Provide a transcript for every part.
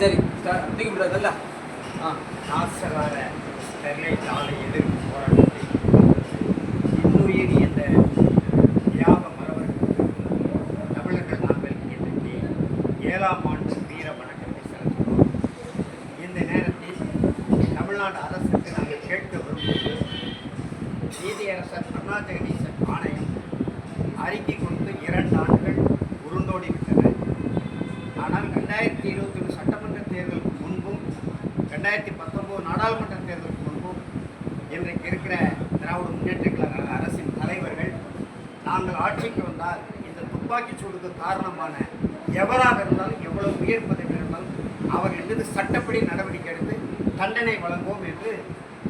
சரி ஸ்டார்ட் தூக்கி விடாதல்ல ஆ நாசகார ஸ்டெர்லைட் ஆலை எதிர்ப்பு போராட்டத்தை. இன்னுயிரி என்ற தியாக மரவர்கள் தமிழர்கள் நாங்கள் இன்றைக்கு ஏழாம் ஆண்டு வீர வணக்கத்தை செலுத்துகிறோம். இந்த நேரத்தில் தமிழ்நாடு அரசுக்கு நாங்கள் கேட்க விரும்புவது நீதியரசர் அருணா ஆணையம் அறிக்கை கொடுத்து இரண்டு ஆண்டுகள் உருண்டோடி ஆனால் ரெண்டாயிரத்தி இருபத்தி ஒன்று சட்டமன்ற தேர்தலுக்கு முன்பும் ரெண்டாயிரத்தி பத்தொம்போது நாடாளுமன்ற தேர்தலுக்கு முன்பும் இன்றைக்கு இருக்கிற திராவிட முன்னேற்ற கழக அரசின் தலைவர்கள் நாங்கள் ஆட்சிக்கு வந்தால் இந்த துப்பாக்கிச் சூடுக்கு காரணமான எவராக இருந்தாலும் எவ்வளவு உயர் பதவி இருந்தாலும் அவர்கள் மீது சட்டப்படி நடவடிக்கை எடுத்து தண்டனை வழங்குவோம் என்று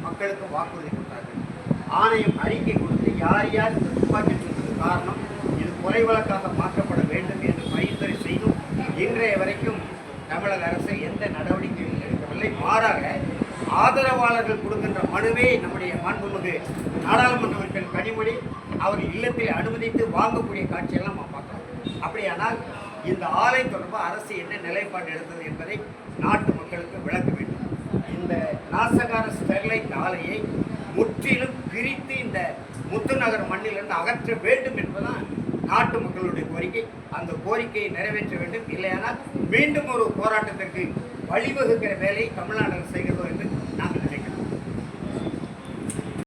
மக்களுக்கு வாக்குறுதி கொடுத்தார்கள். ஆணையம் அறிக்கை கொடுத்து யார் யார் இந்த துப்பாக்கிச் சூடுக்கு காரணம் இது கொலை வழக்காக மாற்றப்பட வேண்டும் என்று பரிந்துரை செய்தும் இன்றைய வரைக்கும் தமிழக அரசு எந்த நடவடிக்கையும் எடுக்கவில்லை. மாறாக ஆதரவாளர்கள் கொடுக்கின்ற மனுவே நம்முடைய மாண்புமிகு நாடாளுமன்ற உறுப்பினர் கனிமொழி. அவர் இல்லத்தில் அனுமதித்து வாங்கக்கூடிய காட்சியெல்லாம் நம்ம பார்க்கலாம் அப்படியானால் இந்த ஆலை தொடர்பாக அரசு என்ன நிலைப்பாடு எடுத்தது என்பதை நாட்டு மக்களுக்கு விளக்க வேண்டும். இந்த நாசகார ஸ்டெர்லைட் ஆலையை முற்றிலும் பிரித்து இந்த முத்துநகர் மண்ணிலிருந்து அகற்ற வேண்டும் என்பதுதான் நாட்டு மக்களுடைய கோரிக்கை. அந்த கோரிக்கையை நிறைவேற்ற வேண்டும். இல்லையானால் மீண்டும் ஒரு போராட்டத்திற்கு வழிவகுக்கிற வேலையை தமிழ்நாடு செய்கிறோம் செய்கிறதோ என்று